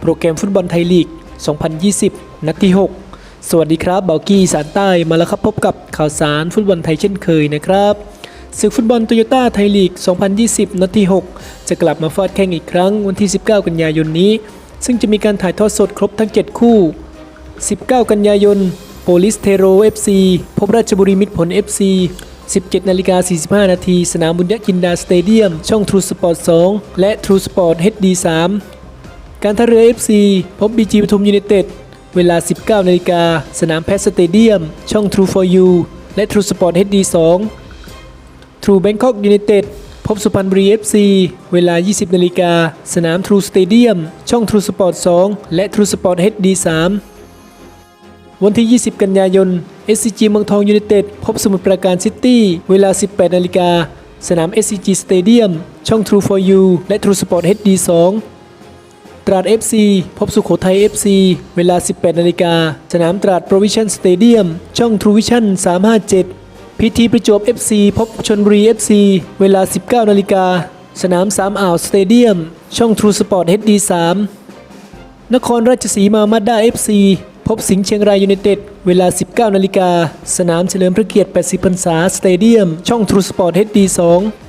โปรแกรมฟุตบอลไทยลีก 2020 นัดที่ 6 สวัสดีครับเบากี้สารใต้มาแล้วครับพบกับข่าวสารฟุตบอลไทยเช่นเคยนะครับศึกฟุตบอลโตโยต้าไทยลีก 2020 นัดที่ 6 จะกลับมาฟาดแข่งอีกครั้งวันที่ 19 กันยายนนี้ ซึ่งจะมีการถ่ายทอดสดครบทั้ง 7 คู่ 19 กันยายน โปลิสเทโร FC พบราชบุรีมิตรผล FC 17 นาฬิกา 45 นาที สนามบุญยจินดาสเตเดียม ช่อง True Sport 2 และ True Sport HD 3 การท่าเรือ FC พบ BG ปทุมยูไนเต็ด เวลา 19นาฬิกาสนามแพทสเตเดียม ช่อง True for You และ True Sport HD 2 True Bangkok United พบสุพรรณบุรี FC เวลา 20นาฬิกาสนาม True Stadium ช่อง True Sport 2 และ True Sport HD 3 วันที่ 20 กันยายน SCG เมืองทองยูไนเต็ดพบสมุทรปราการซิตี้ เวลา 18นาฬิกาสนาม SCG Stadium ช่อง True for You และ True Sport HD 2 ตราด FC พบสุโขทัย FC เวลา 18 นาฬิกา สนามตราด Provision Stadium ช่อง True Vision 357พีทีประจวบ FC พบชนบุรี FC เวลา 19 นาฬิกา สนาม3อ่าวสเตเดียม ช่อง True Sport HD 3นครราชสีมามาด้า FC พบสิงห์เชียงรายยูไนเต็ด เวลา 19 นาฬิกา สนามเฉลิมพระเกียรติ 80 พรรษาสเตเดียม ช่อง True Sport HD 2